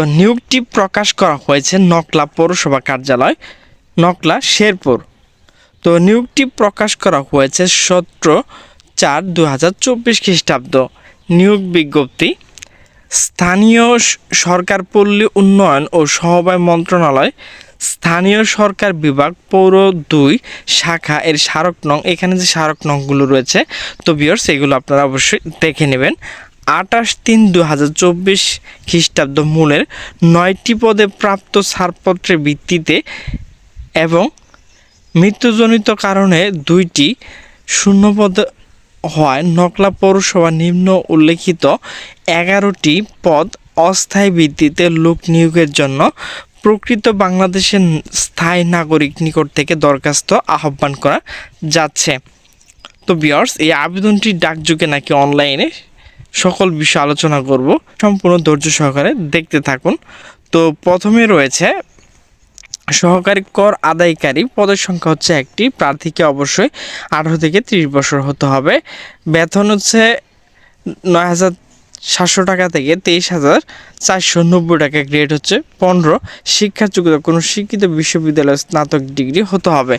তো নিয়োগটি প্রকাশ করা হয়েছে নকলা পৌরসভা কার্যালয়, নকলা শেরপুর। তো নিয়োগটি প্রকাশ করা হয়েছে সতেরো চার দু হাজার চব্বিশ খ্রিস্টাব্দ। নিয়োগ বিজ্ঞপ্তি, স্থানীয় সরকার পল্লী উন্নয়ন ও সমবায় মন্ত্রণালয়, স্থানীয় সরকার বিভাগ, পৌর দুই, শাখা এর স্মারক নং এখানে যে স্মারক নংগুলো রয়েছে, তো বিয়র্স এগুলো আপনারা অবশ্যই দেখে নেবেন। আটাশ তিন দু হাজার চব্বিশ খ্রিস্টাব্দ মূলের নয়টি পদে প্রাপ্ত ছাড়পত্রের ভিত্তিতে এবং মৃত্যুজনিত কারণে দুইটি শূন্যপদ হওয়ায় নকলা পৌরসভা নিম্ন উল্লেখিত এগারোটি পদ অস্থায়ী ভিত্তিতে লোক নিয়োগের জন্য প্রকৃত বাংলাদেশের স্থায়ী নাগরিক নিকট থেকে দরখাস্ত আহ্বান করা যাচ্ছে। তো বিয়ার্স এই আবেদনটি ডাকযোগে নাকি অনলাইনে সকল বিষয়ে আলোচনা করব। সম্পূর্ণ ধৈর্য সহকারে দেখতে থাকুন। তো প্রথমে রয়েছে, সহকারী কর আদায়কারী পদের সংখ্যা হচ্ছে একটি, প্রার্থীকে অবশ্যই আঠারো থেকে ত্রিশ বছর হতে হবে। বেতন হচ্ছে নয় হাজার সাতশো টাকা থেকে তেইশ হাজার চারশো নব্বই টাকা গ্রেড হচ্ছে পনেরো। শিক্ষার যোগ্যতা কোনো শিক্ষিত বিশ্ববিদ্যালয়ের স্নাতক ডিগ্রি হতে হবে।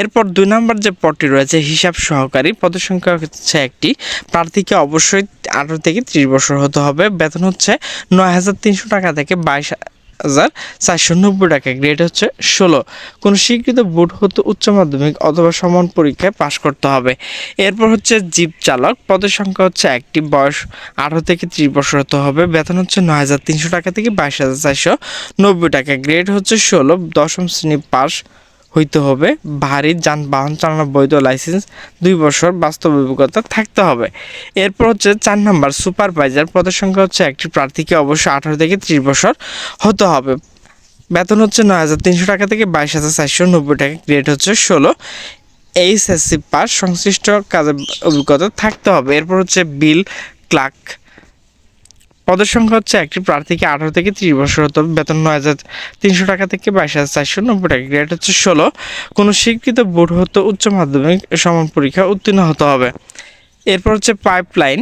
এরপর দুই নম্বর যে পদটি রয়েছে, হিসাব সহকারী, পদের সংখ্যা হচ্ছে একটি। প্রার্থীকে অবশ্যই আঠারো থেকে ত্রিশ বছর হতে হবে। বেতন হচ্ছে নয় হাজার তিনশো টাকা থেকে বাইশ হাজার চারশো নব্বই টাকা গ্রেড হচ্ছে ষোলো। কোন স্বীকৃত বোর্ড হতে উচ্চ মাধ্যমিক অথবা সমান পরীক্ষায় পাশ করতে হবে। এরপর হচ্ছে জিপ চালক, পদের সংখ্যা হচ্ছে একটি, বয়স আঠারো থেকে ত্রিশ বছর হতে হবে, বেতন হচ্ছে নয় হাজার তিনশো টাকা থেকে বাইশ হাজার চারশো নব্বই টাকা গ্রেড হচ্ছে ষোলো, দশম শ্রেণি পাস হইতে হবে। ভারী যানবাহন চালানোর বৈধ লাইসেন্স, দুই বছর বাস্তব অভিজ্ঞতা থাকতে হবে। এরপর হচ্ছে চার নাম্বার, সুপারভাইজার পদের সংখ্যা হচ্ছে একটি। প্রার্থীকে অবশ্যই আঠারো থেকে ত্রিশ বছর হতে হবে। বেতন হচ্ছে নয় হাজার তিনশো টাকা থেকে বাইশ হাজার চারশো নব্বই টাকা। গ্রেড হচ্ছে ষোলো। এইচএসসি পাস, সংশ্লিষ্ট কাজের অভিজ্ঞতা থাকতে হবে। এরপর হচ্ছে বিল, ক্লার্ক পদের সংখ্যা হচ্ছে একটি প্রার্থীকে আঠারো থেকে ত্রিশ বছর হতে। বেতন নয় হাজার তিনশো টাকা থেকে বাইশ হাজার চারশো নব্বই টাকা। গ্রেড হচ্ছে ষোলো। কোনো স্বীকৃত বোর্ড হতে উচ্চ মাধ্যমিক সমান পরীক্ষা উত্তীর্ণ হতে হবে। এরপর হচ্ছে পাইপলাইন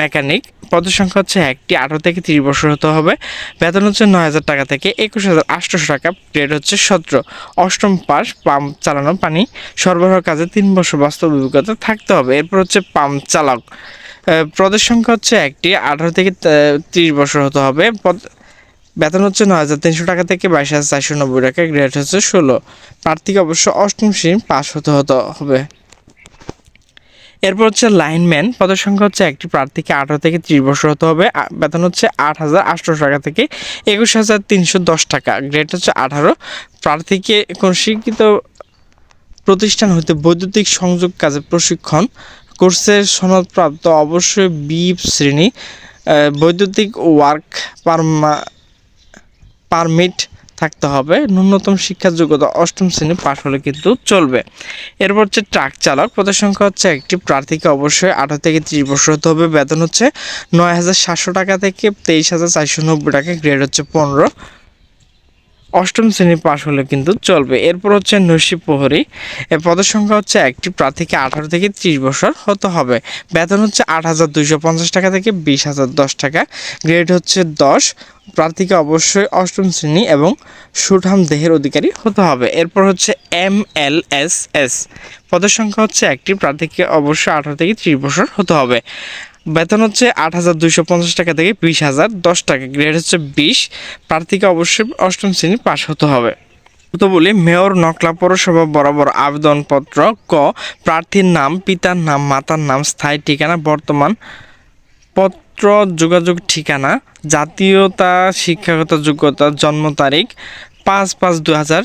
মেকানিক পদের সংখ্যা হচ্ছে একটি, আঠারো থেকে তিরিশ বছর হতে হবে। বেতন হচ্ছে নয় হাজার টাকা থেকে একুশ হাজার আটশোশো টাকা। গ্রেড হচ্ছে সতেরো। অষ্টম পাস পাম্প চালানো পানি। সরবরাহ কাজে তিন বছর বাস্তব অভিজ্ঞতা থাকতে হবে। এরপর হচ্ছে পাম্প চালক। পদের সংখ্যা হচ্ছে একটি। আঠারো থেকে তিরিশ বছর হতে হবে। বেতন হচ্ছে নয় হাজার তিনশো টাকা থেকে বাইশ হাজার চারশো নব্বই টাকা। গ্রেড হচ্ছে ষোলো। প্রার্থীকে অবশ্য অষ্টম শ্রেণি পাস হতে হতে হবে। এরপর হচ্ছে লাইনম্যান। পদের সংখ্যা হচ্ছে একটি। প্রার্থীকে আঠারো থেকে ত্রিশ বছর হতে হবে। বেতন হচ্ছে আট হাজার আটশো টাকা থেকে একুশ হাজার তিনশো দশ টাকা। গ্রেড হচ্ছে আঠারো। প্রার্থীকে কোন শিক্ষিত প্রতিষ্ঠান হতে বৈদ্যুতিক সংযোগ কাজে প্রশিক্ষণ কোর্সের সনদপ্রাপ্ত অবশ্যই বি শ্রেণি বৈদ্যুতিক ওয়ার্ক পারমা, পারমিট থাকতে হবে। ন্যূনতম শিক্ষা যোগ্যতা অষ্টম শ্রেণি পাশ হলে কিন্তু চলবে। এরপর হচ্ছে ট্রাক চালক। পদের সংখ্যা হচ্ছে একটি। প্রার্থীকে অবশ্যই আঠারো থেকে ত্রিশ বছর হতে হবে। বেতন হচ্ছে নয় হাজার সাতশো টাকা থেকে তেইশ হাজার চারশো নব্বই টাকা। গ্রেড হচ্ছে পনেরো। অষ্টম শ্রেণি পাশ হলে কিন্তু চলবে। এরপর হচ্ছে নসিব প্রহরী। এর পদের সংখ্যা হচ্ছে একটি। প্রার্থীকে আঠারো থেকে ত্রিশ বছর হতে হবে। বেতন হচ্ছে আট হাজার দুইশো পঞ্চাশ টাকা থেকে বিশ হাজার দশ টাকা। গ্রেড হচ্ছে দশ। প্রার্থীকে অবশ্যই অষ্টম শ্রেণি এবং সুঠাম দেহের অধিকারী হতে হবে। এরপর হচ্ছে এম এল এস এস। পদের সংখ্যা হচ্ছে একটি। প্রার্থীকে অবশ্যই আঠারো থেকে ত্রিশ বছর হতে হবে। বেতন হচ্ছে আট হাজার দুইশো পঞ্চাশ টাকা থেকে বিশ হাজার, দশ টাকা। গ্রেড হচ্ছে বিশ। প্রার্থীকে অবশ্যই অষ্টম শ্রেণি পাশ হতে হবে। তো বলি, মেয়র নকলা পৌরসভা বরাবর আবেদনপত্র ক, প্রার্থীর নাম, পিতার নাম, মাতার নাম, স্থায়ী ঠিকানা, বর্তমান পত্র, যোগাযোগ ঠিকানা, জাতীয়তা, শিক্ষাগত যোগ্যতা, জন্ম তারিখ পাঁচ পাঁচ দু হাজার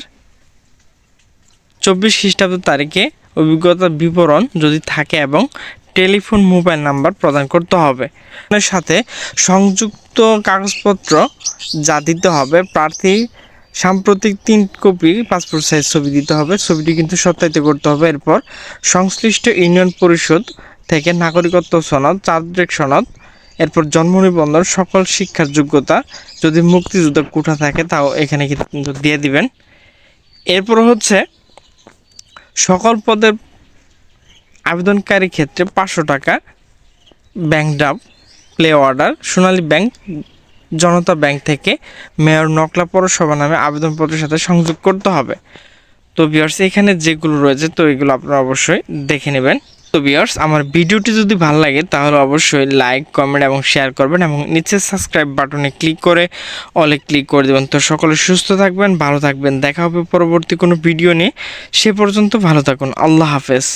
চব্বিশ খ্রিস্টাব্দ তারিখে। অভিজ্ঞতার বিবরণ যদি থাকে এবং টেলিফোন মোবাইল নাম্বার প্রদান করতে হবে। সাথে সংযুক্ত কাগজপত্র যা দিতে হবে, প্রার্থী সাম্প্রতিক তিন কপি পাসপোর্ট সাইজ ছবি দিতে হবে, ছবিটি কিন্তু সত্যায়িত করতে হবে। এরপর সংশ্লিষ্ট ইউনিয়ন পরিষদ থেকে নাগরিকত্ব সনদ চারিত্রিক সনদ, এরপর জন্ম নিবন্ধন, সকল শিক্ষার যোগ্যতা যদি মুক্তিযুদ্ধ কোঠা থাকে তাও এখানে কিন্তু দিয়ে দিবেন। এরপর হচ্ছে সকল পদের আবেদনকারী ক্ষেত্রে পাঁচশো টাকা bank draft pay order Sonali bank Janata bank থেকে মেয়র নকলা পৌরসভা নামে আবেদনপত্রের সাথে সংযোগ করতে হবে। তো বিয়ার্স এখানে যেগুলো রয়েছে, তো এগুলো আপনারা অবশ্যই দেখে নেবেন। তো বিয়ার্স আমার ভিডিওটি যদি ভালো লাগে, তাহলে অবশ্যই লাইক কমেন্ট এবং শেয়ার করবেন এবং নিচে সাবস্ক্রাইব বাটনে ক্লিক করে অলে ক্লিক করে দেবেন। তো সকলে সুস্থ থাকবেন, ভালো থাকবেন। দেখা হবে পরবর্তী কোনো ভিডিও নিয়ে। সে পর্যন্ত ভালো থাকুন। আল্লাহ হাফেজ।